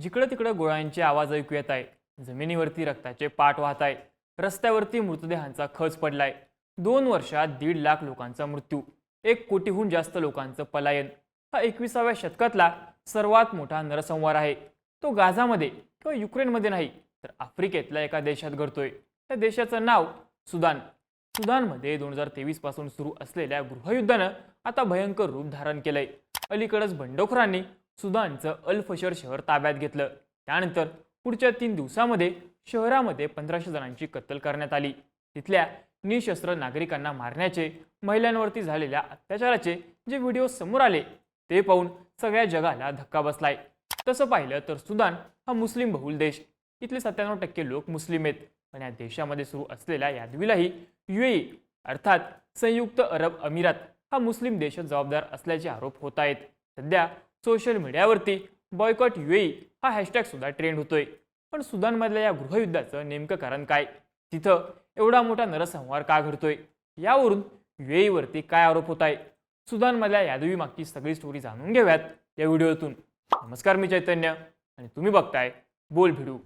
जिकडं तिकडं गोळ्यांचे आवाज ऐकू येत आहे जमिनीवरती रक्ताचे पाठ वाहत आहे रस्त्यावरती मृतदेहांचा खच पडलाय. दोन वर्षात दीड लाख लोकांचा मृत्यू. एक कोटीहून जास्त लोकांचं पलायन. हा एकविसाव्या शतकातला सर्वात मोठा नरसंहार आहे. तो गाझामध्ये किंवा युक्रेनमध्ये नाही तर आफ्रिकेतल्या एका देशात घडतोय. त्या देशाचं नाव सुदान. सुदानमध्ये दोन हजार तेवीसपासून सुरू असलेल्या गृहयुद्धानं आता भयंकर रूप धारण केलंय. अलीकडच बंडखोरांनी सुदानचं अल्फशर शहर ताब्यात घेतलं. त्यानंतर पुढच्या तीन दिवसामध्ये शहरामध्ये पंधराशे जणांची कत्तल करण्यात आली. तिथल्या निशस्त्र नागरिकांना मारण्याचे महिलांवरती झालेल्या अत्याचाराचे जे व्हिडिओ समोर आले ते पाहून सगळ्या जगाला धक्का बसलाय. तसं पाहिलं तर सुदान हा मुस्लिम बहुल देश. इथले सत्त्याण्णव टक्के लोक मुस्लिम आहेत. पण या देशामध्ये सुरू असलेल्या यादवीलाही युएई अर्थात संयुक्त अरब अमिरात हा मुस्लिम देश जबाबदार असल्याचे आरोप होत आहेत. सध्या सोशल मीडियावरती बॉयकॉट युएई हा हॅशटॅग सुद्धा ट्रेंड होतोय. पण सुदानमधल्या या गृहयुद्धाचं नेमकं कारण काय? तिथं एवढा मोठा नरसंहार का घडतोय? यावरून युएईवरती काय आरोप होत आहे सुदानमधल्या यादवी मागची सगळी स्टोरी जाणून घेऊयात या व्हिडिओतून. नमस्कार मी चैतन्य आणि तुम्ही बघताय बोल भिडू.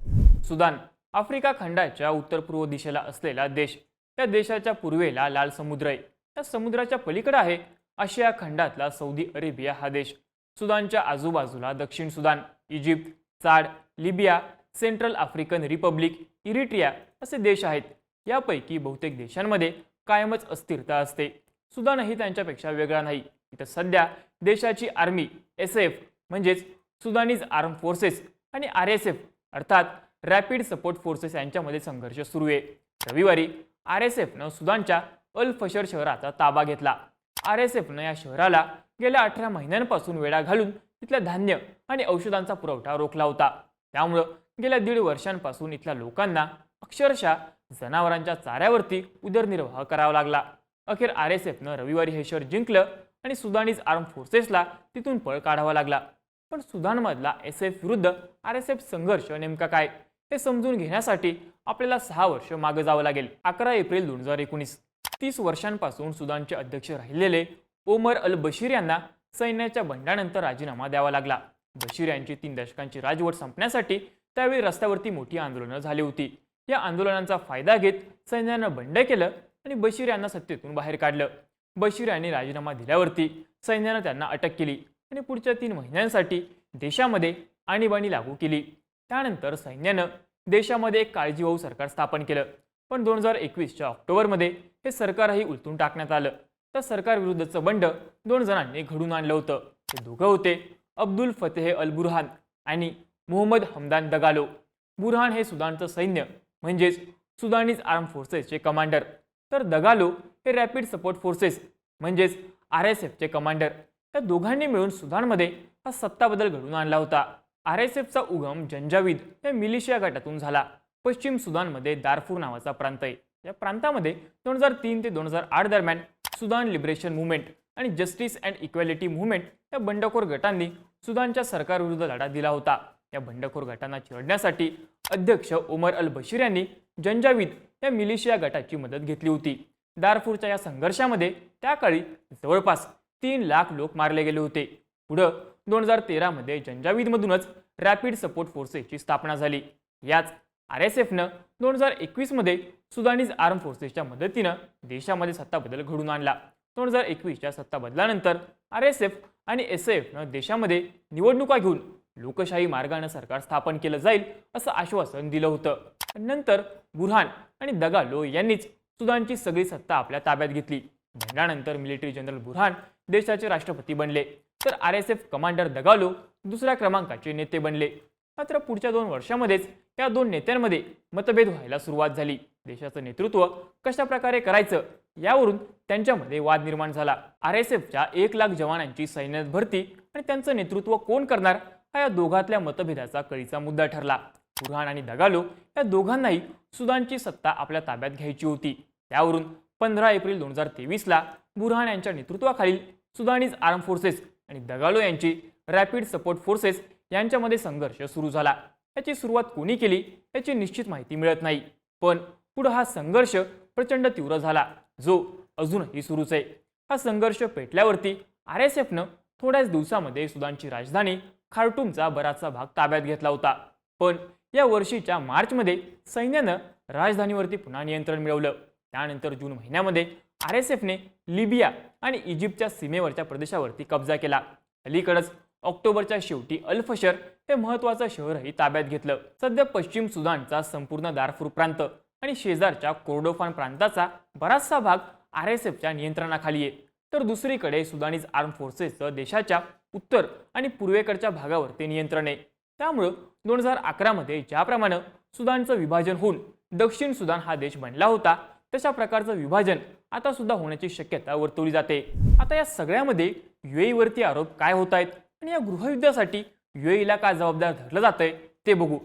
सुदान आफ्रिका खंडाच्या उत्तर पूर्व दिशेला असलेला देश. त्या देशाच्या पूर्वेला लाल समुद्र आहे. त्या समुद्राच्या पलीकडे आहे आशिया खंडातला सौदी अरेबिया हा देश. सुदानच्या आजूबाजूला दक्षिण Sudan Egypt Chad Libya Central African Republic Eritrea असे देश आहेत. यापैकी बहुतेक देशांमध्ये कायमच अस्थिरता असते. सुदानही त्यांच्यापेक्षा वेगळा नाही. इथं सध्या देशाची आर्मी एस एफ म्हणजेच सुदानीज आर्म फोर्सेस आणि आर एस एफ अर्थात रॅपिड सपोर्ट फोर्सेस यांच्यामध्ये संघर्ष सुरू आहे. रविवारी आर एस एफनं सुदानच्या अल फशर शहराचा ताबा घेतला. आर एस एफनं या शहराला गेल्या अठरा महिन्यांपासून वेढा घालून तिथल्या धान्य आणि औषधांचा पुरवठा रोखला होता. त्यामुळं गेल्या दीड वर्षांपासून इथल्या लोकांना अक्षरशः जनावरांच्या चाऱ्यावरती उदरनिर्वाह करावा लागला. अखेर आर एस एफनं रविवारी हे शहर जिंकलं आणि सुदानीज आर्म फोर्सेसला तिथून पळ काढावा लागला. पण सुदानमधला एस एफ विरुद्ध आर एस एफ संघर्ष नेमका काय? हे समजून घेण्यासाठी आपल्याला सहा वर्ष मागे जावं लागेल. अकरा एप्रिल दोन हजार एकोणीस. तीस वर्षांपासून सुदानचे अध्यक्ष राहिलेले ओमर अल बशीर यांना सैन्याच्या बंडानंतर राजीनामा द्यावा लागला. बशीर यांची तीन दशकांची राजवट संपण्यासाठी त्यावेळी रस्त्यावरती मोठी आंदोलनं झाली होती. या आंदोलनांचा फायदा घेत सैन्यानं बंड केलं आणि बशीर यांना सत्तेतून बाहेर काढलं. बशीर यांनी राजीनामा दिल्यावरती सैन्यानं त्यांना अटक केली आणि पुढच्या तीन महिन्यांसाठी देशामध्ये आणीबाणी लागू केली. त्यानंतर सैन्यानं देशामध्ये एक काळजीवाहू सरकार स्थापन केलं. पण दोन हजार एकवीसच्या ऑक्टोबरमध्ये हे सरकारही उलटून टाकण्यात आलं. त्या सरकारविरुद्धचं बंड दोन जणांनी घडून आणलं होतं. हे दोघं होते अब्दुल फतेह अल बुरहान आणि मोहम्मद हमदान दगालो. बुरहान हे सुदानचं सैन्य म्हणजेच सुदानीज आर्म फोर्सेसचे कमांडर. तर दगालो हे रॅपिड सपोर्ट फोर्सेस म्हणजेच आर एस एफचे कमांडर. त्या दोघांनी मिळून सुदानमध्ये हा सत्ता बदल घडून आणला होता. आर एस एफचा उगम जंजावीद या मिलिशिया गटातून झाला. पश्चिम सुदानमध्ये दारफूर नावाचा प्रांत आहे. या प्रांतामध्ये दोन हजार तीन ते दोन हजार आठ दरम्यान सुदान लिबरेशन मुवमेंट आणि जस्टिस अँड इक्वॅलिटी मुवमेंट या बंडखोर गटांनी सुदानच्या सरकारविरुद्ध लढा दिला होता. या बंडखोर गटांना चिरडण्यासाठी अध्यक्ष ओमर अल बशीर यांनी जंजावीद या मिलिशिया गटाची मदत घेतली होती. दारफूरच्या या संघर्षामध्ये त्या काळी जवळपास तीन लाख लोक मारले गेले होते. पुढं दोन हजार तेरामध्ये जंजावीदमधूनच रॅपिड सपोर्ट फोर्सेसची स्थापना झाली. याच आर एस एफनं दोन हजार एकवीसमध्ये सुदानीज आर्म फोर्सेसच्या मदतीनं देशामध्ये सत्ता बदल घडून आणला. दोन हजार एकवीसच्या सत्ता बदलानंतर आर एस एफ आणि एस एफनं देशामध्ये निवडणुका घेऊन लोकशाही मार्गानं सरकार स्थापन केलं जाईल असं आश्वासन दिलं होतं. नंतर बुरहान आणि दगालो यांनीच सुदानची सगळी सत्ता आपल्या ताब्यात घेतली. भंडानंतर मिलिटरी जनरल बुरहान देशाचे राष्ट्रपती बनले. तर R S F commander Dagalo दुसऱ्या क्रमांकाचे नेते बनले. मात्र पुढच्या दोन वर्षामध्येच या दोन नेत्यांमध्ये मतभेद व्हायला सुरुवात झाली. देशाचं नेतृत्व कशा प्रकारे करायचं यावरून त्यांच्यामध्ये वाद निर्माण झाला. आर एस एफच्या एक लाख जवानांची सैन्यात भरती आणि त्यांचं नेतृत्व कोण करणार हा या दोघातल्या मतभेदाचा कळीचा मुद्दा ठरला. बुरहान आणि दगालो या दोघांनाही सुदानची सत्ता आपल्या ताब्यात घ्यायची होती. त्यावरून पंधरा एप्रिल दोन हजार तेवीसला बुरहान यांच्या नेतृत्वाखालील सुदानीज आर्म फोर्सेस आणि दगालो यांची रॅपिड सपोर्ट फोर्सेस यांच्यामध्ये संघर्ष सुरू झाला. याची सुरुवात कोणी केली याची निश्चित माहिती मिळत नाही. पण पुढं हा संघर्ष प्रचंड तीव्र झाला जो अजूनही सुरूच आहे. हा संघर्ष पेटल्यावरती आर एस एफनं थोड्याच दिवसामध्ये सुदानची राजधानी खार्टूमचा बराचसा भाग ताब्यात घेतला होता. पण या वर्षीच्या मार्चमध्ये सैन्यानं राजधानीवरती पुन्हा नियंत्रण मिळवलं. त्यानंतर जून महिन्यामध्ये आर एस एफने लिबिया आणि इजिप्तच्या सीमेवरच्या प्रदेशावरती कब्जा केला. अलीकडंच ऑक्टोबरच्या शेवटी अल्फशर हे महत्वाचं शहरही ताब्यात घेतलं. सध्या पश्चिम सुदानचा संपूर्ण दारफूर प्रांत आणि शेजारच्या कोर्डोफान प्रांताचा बराचसा भाग आर एस एफच्या नियंत्रणाखाली आहे. तर दुसरीकडे सुदानीज आर्म फोर्सेसचं देशाच्या उत्तर आणि पूर्वेकडच्या भागावरती नियंत्रण आहे. त्यामुळं दोन हजार अकरामध्ये ज्याप्रमाणे सुदानचं विभाजन होऊन दक्षिण सुदान हा देश बनला होता तशा प्रकारचं विभाजन आता सुद्धा होण्याची शक्यता वर्तवली जाते. आता या सगळ्यामध्ये UAE वरती आरोप काय होत आहेत आणि या गृहयुद्धासाठी युएईला का जबाबदार धरलं जातंय ते बघू.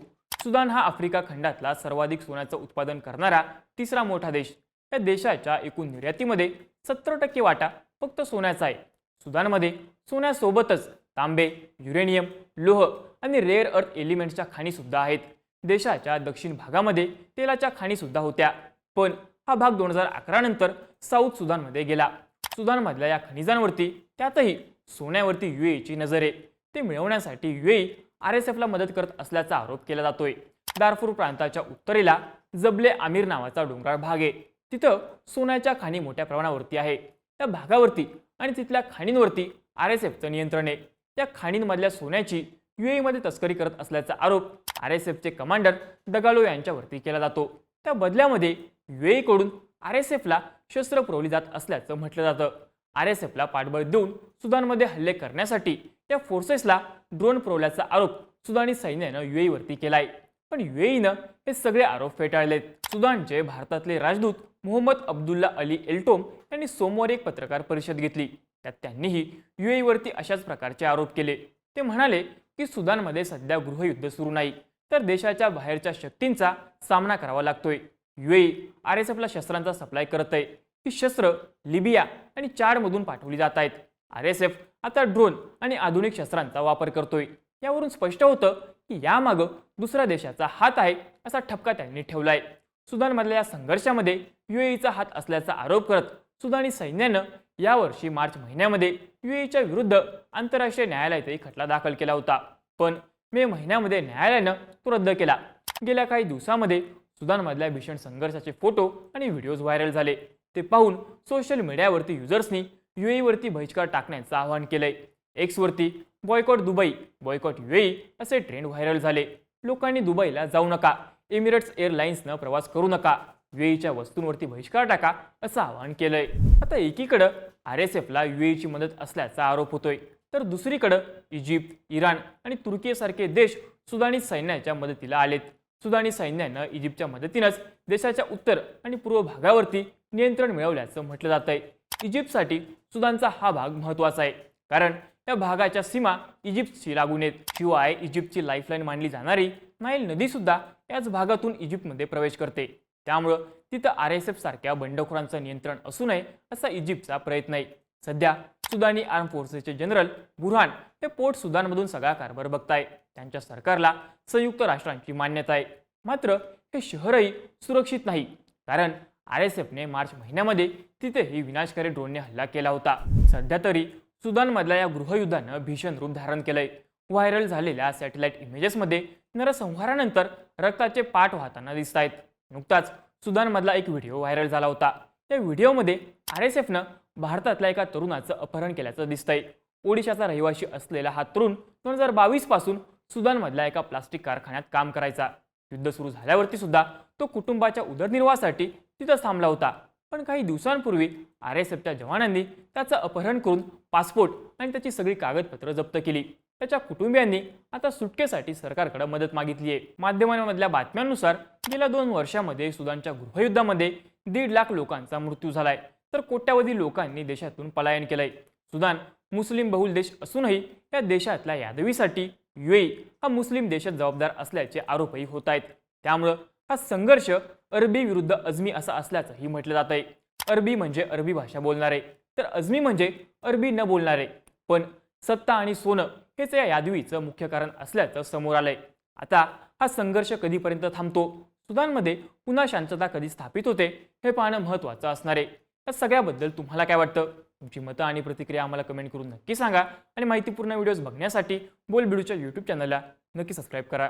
सुदान हा आफ्रिका खंडातला सर्वाधिक सोन्याचं उत्पादन करणारा तिसरा मोठा देश. या देशाच्या एकूण निर्यातीमध्ये सत्तर टक्के वाटा फक्त सोन्याचा आहे. सुदानमध्ये सोन्यासोबतच तांबे युरेनियम लोह आणि रेअर अर्थ एलिमेंट्सच्या खाणीसुद्धा आहेत. देशाच्या दक्षिण भागामध्ये तेलाच्या खाणीसुद्धा होत्या. पण हा भाग दोन हजार अकरा नंतर साऊथ सुदानमध्ये गेला. सुदानमधल्या या खनिजांवरती त्यातही सोन्यावरती युएईची नजर. आहे ते मिळवण्यासाठी युएई आर एस एफला मदत करत असल्याचा आरोप केला जातोय. दारफूर प्रांताच्या उत्तरेला जबले आमिर नावाचा डोंगराळ भाग आहे. तिथं सोन्याच्या खाणी मोठ्या प्रमाणावरती आहे. त्या भागावरती आणि तिथल्या खाणींवरती आर एस एफचं नियंत्रण आहे. त्या खाणींमधल्या सोन्याची युएईमध्ये तस्करी करत असल्याचा आरोप आर एस एफचे कमांडर दगालो यांच्यावरती केला जातो. त्या बदल्यामध्ये युएईकडून आर एस एफला शस्त्र पुरवली जात असल्याचं म्हटलं जातं. आर एस एफला पाठबळ देऊन सुदानमध्ये हल्ले करण्यासाठी त्या फोर्सेसला ड्रोन पुरवल्याचा आरोप सुदानी सैन्यानं युएईवरती केलाय. पण युएईनं हे सगळे आरोप फेटाळलेत. सुदानचे भारतातले राजदूत मोहम्मद अब्दुल्ला अली एल्टोम यांनी सोमवारी एक पत्रकार परिषद घेतली. त्यात त्यांनीही युएईवरती अशाच प्रकारचे आरोप केले. ते म्हणाले की सुदानमध्ये सध्या गृहयुद्ध सुरू नाही तर देशाच्या बाहेरच्या शक्तींचा सामना करावा लागतोय. युएई आर एस एफला शस्त्रांचा सप्लाय करत आहे ही शस्त्र लिबिया आणि चाडमधून पाठवली जात आहेत. आर एस एफ आता ड्रोन आणि आधुनिक शस्त्रांचा वापर करतोय. यावरून स्पष्ट होतं की यामागं दुसऱ्या देशाचा हात आहे असा ठपका त्यांनी ठेवलाय. सुदानमधल्या या संघर्षामध्ये युएईचा हात असल्याचा आरोप करत सुदानी सैन्यानं यावर्षी मार्च महिन्यामध्ये युएईच्या विरुद्ध आंतरराष्ट्रीय न्यायालयातही खटला दाखल केला होता. पण मे महिन्यामध्ये न्यायालयानं तो रद्द केला. गेल्या काही दिवसामध्ये सुदानमधल्या भीषण संघर्षाचे फोटो आणि व्हिडिओज व्हायरल झाले. ते पाहून सोशल मीडियावरती युजर्सनी युएईवरती बहिष्कार टाकण्याचं आवाहन केलंय. एक्सवरती बॉयकॉट दुबई बॉयकॉट युएई असे ट्रेंड व्हायरल झाले. लोकांनी दुबईला जाऊ नका. एमिरेट्स एअरलाइन्सनं प्रवास करू नका. युएईच्या वस्तूंवरती बहिष्कार टाका असं आवाहन केलंय. आता एकीकडं आर एस एफला युएईची मदत असल्याचा आरोप होतोय. तर दुसरीकडं इजिप्त इराण आणि तुर्कीसारखे देश सुदानी सैन्याच्या मदतीला आलेत. सुदानी सैन्यानं इजिप्तच्या मदतीनंच देशाच्या उत्तर आणि पूर्व भागावरती नियंत्रण मिळवल्याचं म्हटलं जात आहे इजिप्तसाठी सुदानचा हा भाग महत्त्वाचा आहे. कारण या भागाच्या सीमा इजिप्तशी लागून येत शिवाय इजिप्तची लाईफलाईन मानली जाणारी नाईल नदीसुद्धा याच भागातून इजिप्तमध्ये प्रवेश करते. त्यामुळं तिथं आर एस एफ सारख्या बंडखोरांचं नियंत्रण असू नये असा इजिप्तचा प्रयत्न आहे. सध्या सुदानी आर्म फोर्सेसचे जनरल बुरहान हे पोर्ट सुदानमधून सगळा कारभार बघताय. त्यांच्या सरकारला संयुक्त राष्ट्रांची मान्यता आहे. मात्र हे शहरही सुरक्षित नाही. कारण आर एस एफने मार्च महिन्यामध्ये तिथेही विनाशकारी ड्रोनने हल्ला केला होता. सध्या तरी सुदानमधल्या या गृहयुद्धानं भीषण रूप धारण केलंय. व्हायरल झालेल्या सॅटेलाइट इमेजेसमध्ये नरसंहारानंतर रक्ताचे पाठ वाहताना दिसत आहेत नुकताच सुदानमधला एक व्हिडिओ व्हायरल झाला होता. त्या व्हिडिओमध्ये आर एस एफनं भारतातल्या एका तरुणाचं अपहरण केल्याचं दिसतंय. ओडिशाचा रहिवासी असलेला हा तरुण दोन हजार बावीसपासून सुदानमधल्या एका प्लास्टिक कारखान्यात काम करायचा. युद्ध सुरू झाल्यावरती सुद्धा तो कुटुंबाच्या उदरनिर्वाहासाठी तिथं थांबला होता. पण काही दिवसांपूर्वी आर एस एफच्या जवानांनी त्याचं अपहरण करून पासपोर्ट आणि त्याची सगळी कागदपत्रं जप्त केली. त्याच्या कुटुंबियांनी आता सुटकेसाठी सरकारकडे मदत मागितली आहे माध्यमांमधल्या बातम्यांनुसार गेल्या दोन वर्षामध्ये सुदानच्या गृहयुद्धामध्ये दीड लाख लोकांचा मृत्यू झालाय. तर कोट्यावधी लोकांनी देशातून पलायन केलंय. सुदान मुस्लिम बहुल देश असूनही या देशातल्या यादवीसाठी युएई हा मुस्लिम देशात जबाबदार असल्याचे आरोपही होत आहेत. त्यामुळं हा संघर्ष अरबी विरुद्ध अजमी असा असल्याचंही म्हटलं जात आहे अरबी म्हणजे अरबी भाषा बोलणारे. तर अजमी म्हणजे अरबी न बोलणारे. पण सत्ता आणि सोनं हेच या यादवीचं मुख्य कारण असल्याचं समोर आलंय. आता हा संघर्ष कधीपर्यंत थांबतो? सुदानमध्ये पुन्हा शांतता कधी स्थापित होते? हे पाहणं महत्त्वाचं असणार आहे. या सगळ्याबद्दल तुम्हाला काय वाटतं? तुमची मतं आणि प्रतिक्रिया आम्हाला कमेंट करून नक्की सांगा. आणि माहितीपूर्ण व्हिडिओज बघण्यासाठी बोल बिडूच्या यूट्यूब चॅनलला नक्की सबस्क्राईब करा.